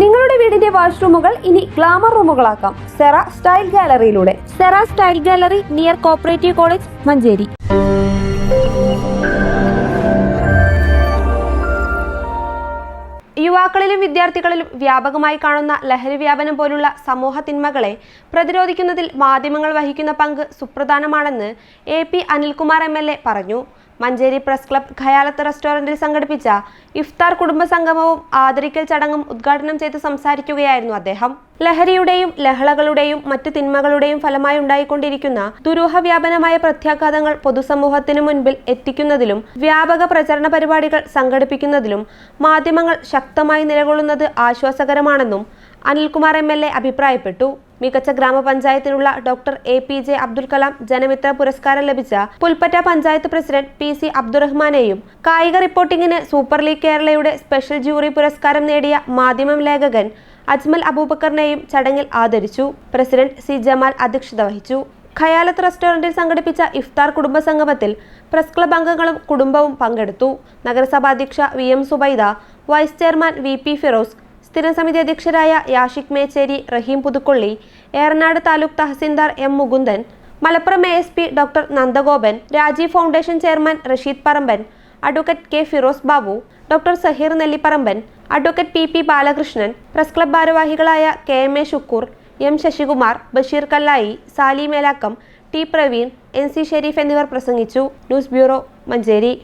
നിങ്ങളുടെ വീടിന്റെ വാഷ്റൂമുകൾ ഇനി ഗ്ലാമർ റൂമുകളാക്കാം. Sera style ഗാലറിയിലൂടെ. Sera style gallery near cooperative college Manjeri. യുവാക്കളിലും വിദ്യാർത്ഥികളിലും വ്യാപകമായി കാണുന്ന ലഹരി വ്യാപനം പോലുള്ള സമൂഹ തിന്മകളെ പ്രതിരോധിക്കുന്നതിൽ മാധ്യമങ്ങൾ വഹിക്കുന്ന പങ്ക് സുപ്രധാനമാണെന്ന് A P Anilkumar M L A പറഞ്ഞു. മഞ്ചേരി പ്രസ് ക്ലബ് ഖയാലത്ത് റെസ്റ്റോറന്റിൽ സംഘടിപ്പിച്ച ഇഫ്താർ കുടുംബ സംഗമവും ആദരിക്കൽ ചടങ്ങും ഉദ്ഘാടനം ചെയ്ത് സംസാരിക്കുകയായിരുന്നു അദ്ദേഹം. ലഹരിയുടെയും ലഹളകളുടെയും മറ്റു തിന്മകളുടെയും ഫലമായി ഉണ്ടായിക്കൊണ്ടിരിക്കുന്ന ദുരൂഹ വ്യാപനമായ പ്രത്യാഘാതങ്ങൾ പൊതുസമൂഹത്തിനു മുൻപിൽ എത്തിക്കുന്നതിലും വ്യാപക പ്രചരണ പരിപാടികൾ സംഘടിപ്പിക്കുന്നതിലും മാധ്യമങ്ങൾ ശക്തമായി നിലകൊള്ളുന്നത് ആശ്വാസകരമാണെന്നും അനിൽകുമാർ എം എൽ എ അഭിപ്രായപ്പെട്ടു. മികച്ച ഗ്രാമപഞ്ചായത്തിനുള്ള doctor A P J Abdul Kalam Janamitra പുരസ്കാരം ലഭിച്ച Pulpatta panchayat president P C അബ്ദുറഹ്മാനെയും കായിക റിപ്പോർട്ടിംഗിന് സൂപ്പർ ലീഗ് കേരളയുടെ സ്പെഷ്യൽ ജൂറി പുരസ്കാരം നേടിയ മാധ്യമം ലേഖകൻ അജ്മൽ അബൂബക്കറിനെയും ചടങ്ങിൽ ആദരിച്ചു. പ്രസിഡന്റ് സി ജമാൽ അധ്യക്ഷത വഹിച്ചു. ഖയാലത്ത് റെസ്റ്റോറന്റിൽ സംഘടിപ്പിച്ച ഇഫ്താർ കുടുംബ സംഗമത്തിൽ പ്രസ് ക്ലബ് അംഗങ്ങളും കുടുംബവും പങ്കെടുത്തു. നഗരസഭാ അധ്യക്ഷ V M Zubaida vice chairman V P Firoz സ്ഥിരം സമിതി അധ്യക്ഷരായ Yashik Mecheri Rahim Puthukkolli Eranad taluk tahsildar M Mukundan Malappuram A S P doctor Nandagopan Rajiv foundation chairman Rasheed Paramban advocate K Firoz Babu doctor Saheer Nelliparamban advocate P P Balakrishnan press club ഭാരവാഹികളായ K M A Shukkoor M Sasikumar Basheer Kallayi Sali Melakkam T Praveen N C Sherif എന്നിവർ പ്രസംഗിച്ചു. News bureau Manjeri.